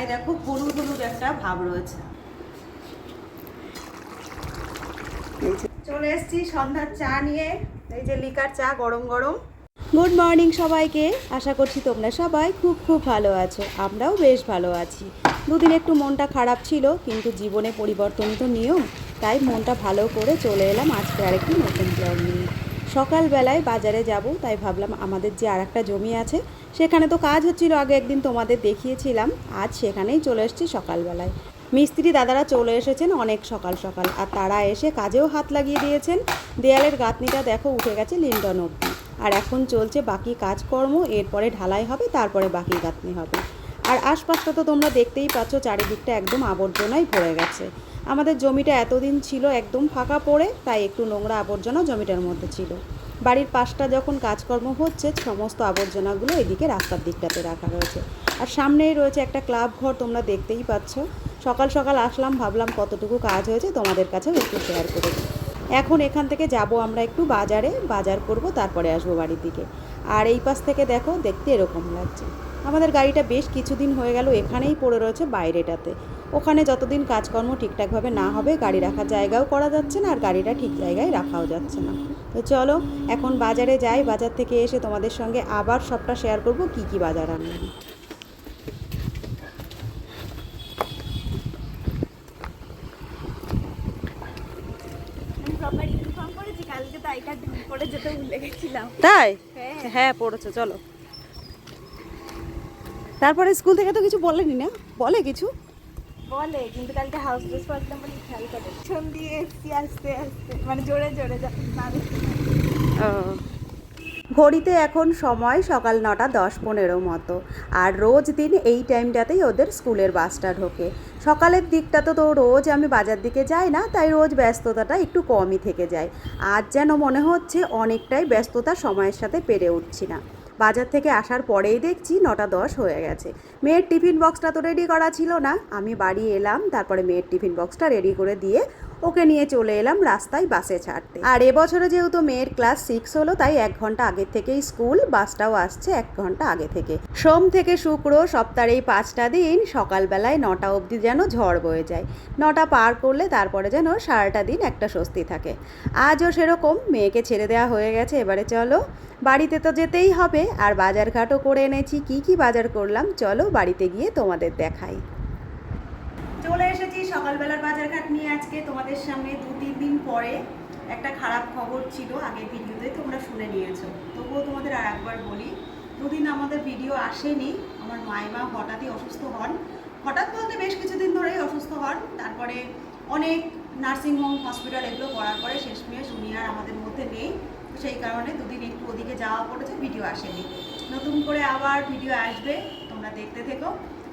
গায়ে দেখো হলুদ হলুদ একটা ভাব রয়েছে। চলে এসেছি সন্ধ্যার চা নিয়ে, এই যে লিকার চা গরম গরম। গুড মর্নিং সবাইকে, আশা করছি তোমরা সবাই খুব খুব ভালো আছো, আমরাও বেশ ভালো আছি। দুদিন একটু মনটা খারাপ ছিল, কিন্তু জীবনে পরিবর্তন তো নিয়ম, তাই মনটা ভালো করে চলে এলাম আজকে আরেকটি নতুন ব্লগ নিয়ে। সকালবেলায় বাজারে যাব, তাই ভাবলাম আমাদের যে আর একটা জমি আছে, সেখানে তো কাজ হচ্ছিল আগে একদিন তোমাদের দেখিয়েছিলাম, আজ সেখানেই চলে এসেছি সকালবেলায়। মিস্ত্রি দাদারা চলে এসেছেন অনেক সকাল সকাল, আর তারা এসে কাজেও হাত লাগিয়ে দিয়েছেন। দেয়ালের গাঁথনিটা দেখো উঠে গেছে লিন্টন অব্দি আর এখন চলছে বাকি কাজকর্ম, এরপরে ঢালাই হবে, তারপরে বাকি গাঁথনি হবে। আর আশপাশটা তো তোমরা দেখতেই পাচ্ছ, চারিদিকটা একদম আবর্জনায় ভরে গেছে। আমাদের জমিটা এতদিন ছিল একদম ফাঁকা পড়ে, তাই একটু নোংরা আবর্জনা জমিটার মধ্যে ছিল। বাড়ির পাশটা যখন কাজকর্ম হচ্ছে, সমস্ত আবর্জনাগুলো এদিকে রাস্তার দিকটাতে রাখা রয়েছে। আর সামনেই রয়েছে একটা ক্লাব ঘর, তোমরা দেখতেই পাচ্ছ। সকাল সকাল আসলাম, ভাবলাম কতটুকু কাজ হয়েছে তোমাদের কাছেও একটু শেয়ার করে দিই। এখন এখান থেকে যাব আমরা একটু বাজারে, বাজার করব, তারপরে আসব বাড়ির দিকে। আর এই পাশ থেকে দেখো, দেখতে এরকম লাগছে। আমাদের গাড়িটা বেশ কিছুদিন হয়ে গেল, এখানেই পড়ে রয়েছে বাইরেটাতে। ওখানে যতদিন কাজকর্ম ঠিকঠাকভাবে না হবে গাড়ি রাখার জায়গাও করা যাচ্ছে না আর গাড়িটা ঠিক জায়গায় রাখাও যাচ্ছে না। তো চলো এখন বাজারে যাই বাজার থেকে এসে তোমাদের সঙ্গে আবার সবটা শেয়ার করব কি কি বাজার আনলাম। তাই? হ্যাঁ। হ্যাঁ পড়েছো চলো। তারপরে স্কুল থেকে তো কিছু বলেনি না? বলে কিছু? বলে, কিন্তু কালকে হাউস ড্রেস পরলাম বলে, খেয়াল করে। পিছন দিয়ে এসছি, আস্তে আস্তে মানে জোরে জোরে ঘড়িতে এখন সময় সকাল নটা দশ পনেরো মতো। আর রোজ দিন এই টাইমটাতেই ওদের স্কুলের বাসটা ঢোকে। সকালের দিকটা তো তো রোজ আমি বাজার দিকে যাই না, তাই রোজ ব্যস্ততাটা একটু কমই থেকে যায়। আজ যেন মনে হচ্ছে অনেকটাই ব্যস্ততা সময়ের সাথে পেরে উঠছি না। বাজার থেকে আসার পরেই দেখছি নটা দশ হয়ে গেছে। মেয়ের টিফিন বক্সটা তো রেডি করা ছিল না। আমি বাড়ি এলাম, তারপরে মেয়ের টিফিন বক্সটা রেডি করে দিয়ে ওকে নিয়ে চলে এলাম রাস্তায় বাসে ছাড়তে। আর এবছরে যেহেতু মেয়ের ক্লাস সিক্স হলো, তাই এক ঘণ্টা আগে থেকেই স্কুল, বাসটাও আসছে এক ঘণ্টা আগে থেকে। সোম থেকে শুক্র, সপ্তাহের এই পাঁচটা দিন, সকালবেলায় নটা অবধি যেন ঝড় বয়ে যায়। নটা পার করলে তারপরে যেন সারাটা দিন একটা স্বস্তি থাকে। আজও সেরকম, মেয়েকে ছেড়ে দেওয়া হয়ে গেছে, এবারে চলো। বাড়িতে তো যেতেই হবে, আর বাজারঘাটও করে এনেছি, কি কি বাজার করলাম, চলো বাড়িতে গিয়ে তোমাদের দেখাই। চলে এসেছি সকালবেলার বাজারঘাট নিয়ে আজকে তোমাদের সামনে দু, তিন দিন পরে একটা খারাপ খবর ছিল, আগের ভিডিওতে তোমরা শুনে নিয়েছো। তবুও তোমাদের আর একবার বলি, দুদিন আমাদের ভিডিও আসেনি, আমার মাইমা হঠাৎই অসুস্থ হন। হঠাৎ বলতে বেশ কিছুদিন ধরেই অসুস্থ হন, তারপরে অনেক নার্সিংহোম হসপিটাল এগুলো করার পরে শেষমেশ উনি আর আমাদের মধ্যে নেই। তো সেই কারণে দুদিন একটু ওদিকে যাওয়া পড়েছে, ভিডিও আসেনি। নতুন করে আবার ভিডিও আসবে, তোমরা দেখতে থেকো।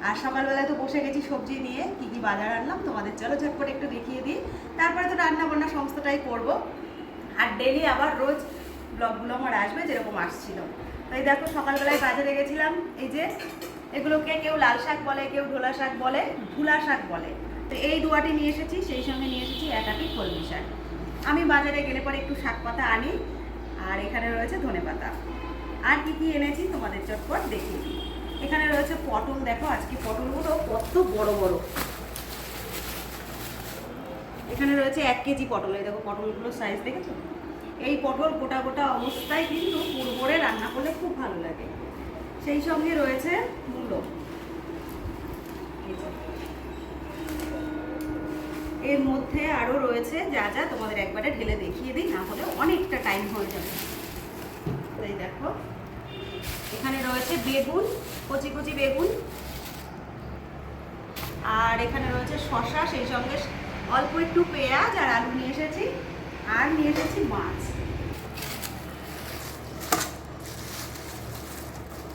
আর সকালবেলায় তো বসে গেছি সবজি নিয়ে, কি কি বাজার আনলাম, তোমাদের চলো ঝটপট একটু দেখিয়ে দিই। তারপরে তো রান্না বান্না সমস্তটাই করব। আর ডেলি আবার রোজ ব্লগগুলো আমার আসবে যেরকম আসছিল। তাই দেখো, সকালবেলায় বাজারে গেছিলাম, এই যে এগুলোকে কেউ লাল শাক বলে, কেউ ঢোলা শাক বলে ভুলা শাক বলে। তো এই দুয়াটি নিয়ে এসেছি, সেই সঙ্গে নিয়ে এসেছি একাটি কলমি শাক। আমি বাজারে গেলে পরে একটু শাক পাতা আনি, আর এখানে রয়েছে ধনে পাতা। আর কি কি এনেছি, তোমাদের চটপট দেখিয়ে দিই। এখানে রয়েছে পটল, দেখো আজকে পটলগুলো কত বড় বড়। এখানে রয়েছে এক কেজি পটল, এই দেখো পটলগুলোর সাইজ দেখেছ? এই পটল গোটা গোটা অবস্থায় কিন্তু পুরোপরে রান্না করলে খুব ভালো লাগে। সেই সঙ্গে রয়েছে মূলো। এর মধ্যে আরও রয়েছে যা যা, তোমাদের একবারে ঢেলে দেখিয়ে দিই, না হলে অনেকটা টাইম হয়ে যাবে। এই দেখো। এখানে রয়েছে বেগুন, কচি কচি বেগুন। আর এখানে রয়েছে শশা সেই সঙ্গে অল্প একটু পেঁয়াজ আর আলু নিয়ে এসেছি। আর নিয়ে এসেছি মাছ।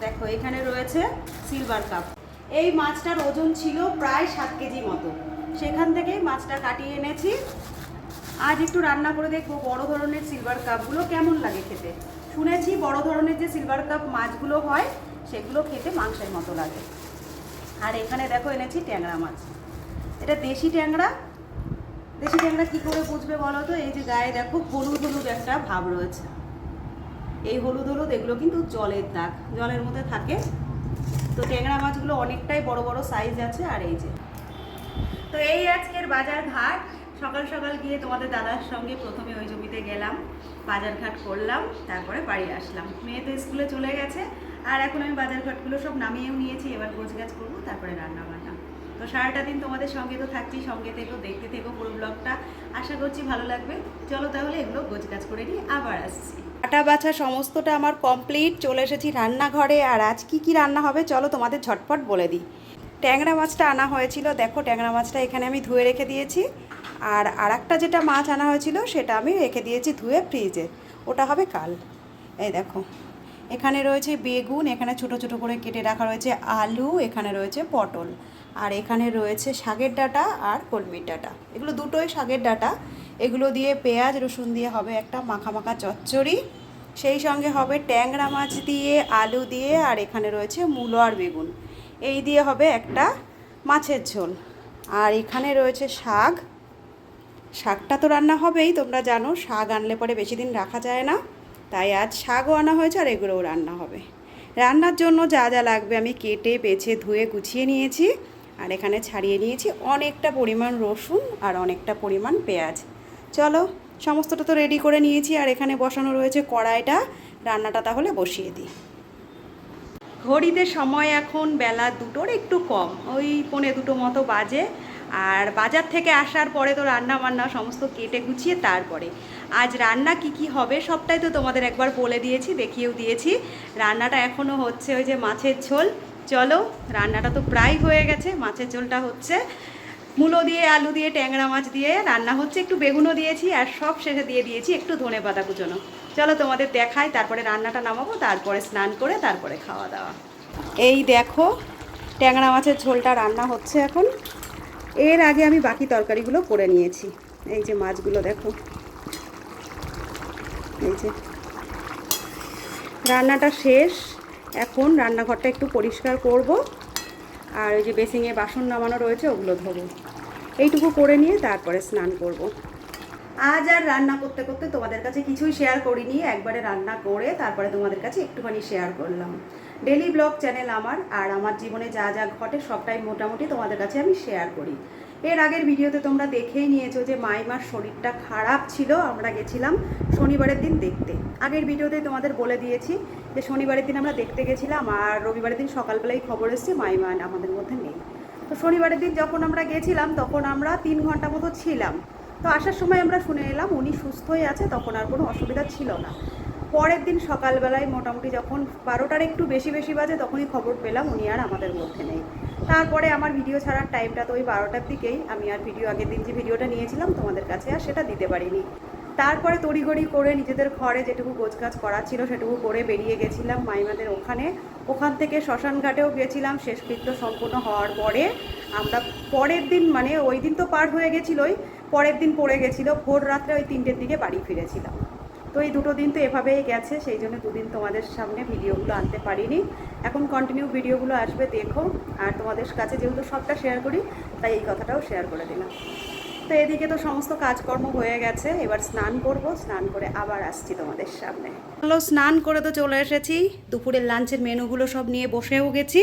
দেখো, এখানে রয়েছে সিলভার কাপ এই মাছটার ওজন ছিল প্রায় সাত কেজি মতো। সেখান থেকেই মাছটা কাটিয়ে এনেছি। আজ একটু রান্না করে দেখব বড় ধরনের সিলভার কাপগুলো কেমন লাগে খেতে। শুনেছি বড় ধরনের যে সিলভার কাপ মাছগুলো হয়, সেগুলো খেতে মাংসের মতো লাগে। আর এখানে দেখো এনেছি ট্যাংরা মাছ। এটা দেশি ট্যাংরা। দেশি ট্যাংরা কি করে বুঝবে বলো তো? এই যে গায়ে দেখো হলুদ হলুদ একটা ভাব রয়েছে। এই হলুদ হলুদ এগুলো কিন্তু জলের দাগ, জলের মধ্যে থাকে। তো ট্যাংরা মাছগুলো অনেকটাই বড় বড় সাইজ আছে, আর এই যে। তো এই আজকের বাজার ঘাট। সকাল সকাল গিয়ে তোমাদের দাদার সঙ্গে প্রথমে ওই জমিতে গেলাম, বাজারঘাট করলাম, তারপরে বাড়ি আসলাম। মেয়ে তো স্কুলে চলে গেছে, আর এখন আমি বাজারঘাটগুলো সব নামিয়েও নিয়েছি, এবার গোছগাছ করব, তারপরে রান্না বান্না তো সারাটা দিন তোমাদের সঙ্গে তো থাকছি, সঙ্গে থেকো, দেখতে থেকো পুরো ব্লগটা আশা করছি ভালো লাগবে। চলো তাহলে এগুলো গোছগাছ করে নিয়ে আবার আসছি। আটা বাছা সমস্তটা আমার কমপ্লিট চলে এসেছি রান্নাঘরে, আর আজ কি কি রান্না হবে চলো তোমাদের ঝটপট বলে দিই। ট্যাংরা মাছটা আনা হয়েছিল। দেখো, ট্যাংরা মাছটা এখানে আমি ধুয়ে রেখে দিয়েছি। আর আরেকটা যেটা মাছ আনা হয়েছিল, সেটা আমি রেখে দিয়েছি ধুয়ে ফ্রিজে। ওটা হবে কাল। এই দেখো, এখানে রয়েছে বেগুন, এখানে ছোট ছোট করে কেটে রাখা রয়েছে আলু, এখানে রয়েছে পটল। আর এখানে রয়েছে শাকের ডাঁটা আর কলমির ডাঁটা। এগুলো দুটোই শাকের ডাঁটা। এগুলো দিয়ে পেঁয়াজ, রসুন দিয়ে হবে একটা মাখা মাখা চচ্চড়ি। সেই সঙ্গে হবে ট্যাংরা মাছ দিয়ে, আলু দিয়ে, আর এখানে রয়েছে মূলো আর বেগুন। এই দিয়ে হবে একটা মাছের ঝোল। আর এখানে রয়েছে শাক। শাকটা তো রান্না হবেই, তোমরা জানো, শাক আনলে পরে বেশি দিন রাখা যায় না। তাই আজ শাকও আনা হয়েছে আর এগুলোও রান্না হবে। রান্নার জন্য যা যা লাগবে আমি কেটে, বেছে, ধুয়ে, গুছিয়ে নিয়েছি। আর এখানে ছাড়িয়ে নিয়েছি অনেকটা পরিমাণ রসুন আর অনেকটা পরিমাণ পেঁয়াজ। চলো, সমস্তটা তো রেডি করে নিয়েছি। আর এখানে বসানো রয়েছে কড়াইটা। রান্নাটা তাহলে বসিয়ে দিই। ঘড়িতে সময় এখন বেলা দুটোর একটু কম, ওই পৌনে দুটো মতো বাজে। আর বাজার থেকে আসার পরে তো রান্না বান্না সমস্ত কেটে গুছিয়ে তারপরে। আজ রান্না কি কি হবে সবটাই তো তোমাদের একবার বলে দিয়েছি, দেখিয়েও দিয়েছি। রান্নাটা এখনও হচ্ছে ওই যে মাছের ঝোল। চলো, রান্নাটা তো প্রায় হয়ে গেছে, মাছের ঝোলটা হচ্ছে। মূলো দিয়ে, আলু দিয়ে, ট্যাংরা মাছ দিয়ে রান্না হচ্ছে। একটু বেগুনও দিয়েছি আর সব শেষে দিয়ে দিয়েছি একটু ধনে পাতা কুচোনো। চলো তোমাদের দেখাই, তারপরে রান্নাটা নামাবো, তারপরে স্নান করে তারপরে খাওয়া দাওয়া। এই দেখো, ট্যাংরা মাছের ঝোলটা রান্না হচ্ছে এখন। এর আগে আমি বাকি তরকারিগুলো করে নিয়েছি। এই যে মাছগুলো দেখো। এই যে রান্নাটা শেষ। এখন রান্নাঘরটা একটু পরিষ্কার করব। আর ওই যে বেসিংয়ে বাসন নামানো রয়েছে, ওগুলো ধোবো। এইটুকু করে নিয়ে তারপরে স্নান করব। আজ আর রান্না করতে করতে তোমাদের কাছে কিছুই শেয়ার করিনি। একবারে রান্না করে তারপরে তোমাদের কাছে একটুখানি শেয়ার করলাম। ডেলি ব্লগ চ্যানেল আমার, আর আমার জীবনে যা যা ঘটে সবটাই মোটামুটি তোমাদের কাছে আমি শেয়ার করি। এর আগের ভিডিওতে তোমরা দেখেই নিয়েছো যে মাইমার শরীরটা খারাপ ছিল, আমরা গেছিলাম শনিবারের দিন দেখতে। আগের ভিডিওতে তোমাদের বলে দিয়েছি যে শনিবারের দিন আমরা দেখতে গেছিলাম, আর রবিবারের দিন সকালবেলায় খবর এসছে মাইমা আমাদের মধ্যে নেই। তো শনিবারের দিন যখন আমরা গেছিলাম, তখন আমরা তিন ঘণ্টা মতো ছিলাম। তো আসার সময় আমরা শুনে এলাম, উনি সুস্থই আছে, তখন আর কোনো অসুবিধা ছিল না। পরের দিন সকালবেলায় মোটামুটি যখন বারোটার একটু বেশি বেশি বাজে, তখনই খবর পেলাম উনি আর আমাদের মধ্যে নেই। তারপরে আমার ভিডিও ছাড়ার টাইমটা তো ওই বারোটার দিকেই। আমি আর ভিডিও আগের দিন যে ভিডিওটা নিয়েছিলাম, তোমাদের কাছে আর সেটা দিতে পারিনি। তারপরে তড়িঘড়ি করে নিজেদের ঘরে যেটুকু গোছগাছ করা ছিল, সেটুকু করে বেরিয়ে গেছিলাম মাইমাদের ওখানে। ওখান থেকে শ্মশান ঘাটেও গেছিলাম শেষকৃত্য সম্পূর্ণ হওয়ার পরে। আমরা পরের দিন মানে ওই দিন তো পার হয়ে গেছিলোই, পরের দিন পড়ে গেছিল, ভোর রাত্রে ওই তিনটের দিকে বাড়ি ফিরেছিলাম। তো এই দুটো দিন তো এভাবেই গেছে, সেই জন্য দুদিন তোমাদের সামনে ভিডিওগুলো আনতে পারিনি। এখন কন্টিনিউ ভিডিওগুলো আসবে, দেখো। আর তোমাদের কাছে যেহেতু সবটা শেয়ার করি, তাই এই কথাটাও শেয়ার করে দিলাম। তো এদিকে তো সমস্ত কাজকর্ম হয়ে গেছে। এবার স্নান করব, স্নান করে আবার আসছি তোমাদের সামনে। হ্যালো স্নান করে তো চলে এসেছি। দুপুরের লাঞ্চের মেনুগুলো সব নিয়ে বসেও গেছি।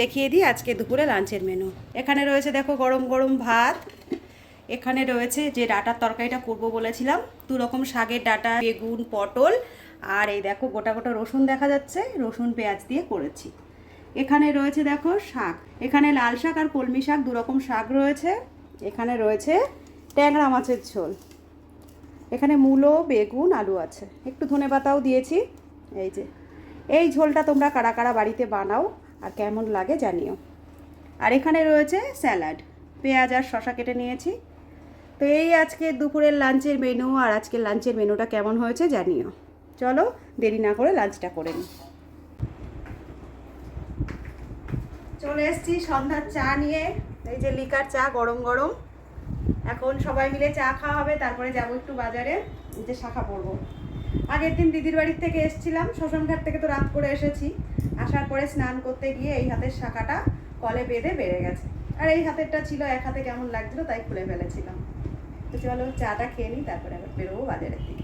দেখিয়ে দিই আজকে দুপুরে লাঞ্চের মেনু। এখানে রয়েছে দেখো গরম গরম ভাত। এখানে রয়েছে যে ডাটার তরকারিটা করব বলেছিলাম। দু রকম শাকের ডাটা, বেগুন, পটল, আর এই দেখো গোটা গোটা রসুন দেখা যাচ্ছে। রসুন, পেঁয়াজ দিয়ে করেছি। এখানে রয়েছে দেখো শাক। এখানে লাল শাক আর কলমি শাক দু রকম শাক রয়েছে। এখানে রয়েছে ট্যাংরা মাছের ঝোল। এখানে মূলো, বেগুন, আলু আছে। একটু ধনে পাতাও দিয়েছি। এই যে, এই ঝোলটা তোমরা কারা কারা বাড়িতে বানাও আর কেমন লাগে জানিও। আর এখানে রয়েছে স্যালাড। পেঁয়াজ আর শশা কেটে নিয়েছি। তো এই আজকে দুপুরের লাঞ্চের মেনু আর আজকের লাঞ্চের মেনুটা কেমন হয়েছে জানিও। চলো দেরি না করে লাঞ্চটা করে নিই। চলে এসছি সন্ধ্যার চা নিয়ে। এই যে লিকার চা, গরম গরম। এখন সবাই মিলে চা খাওয়া হবে, তারপরে যাব একটু বাজারে যে শাখা পরবো। আগের দিন দিদির বাড়ির থেকে এসেছিলাম শ্মশানঘাট থেকে তো রাত করে এসেছি। আসার পরে স্নান করতে গিয়ে এই হাতের শাখাটা কলে বেঁধে বেড়ে গেছে। আর এই হাতেরটা ছিল, এক হাতে কেমন লাগছিল তাই খুলে ফেলেছিলাম। তো চলো, চাটা খেয়ে নিই, তারপরে আবার বেরোবো বাজারের দিকে।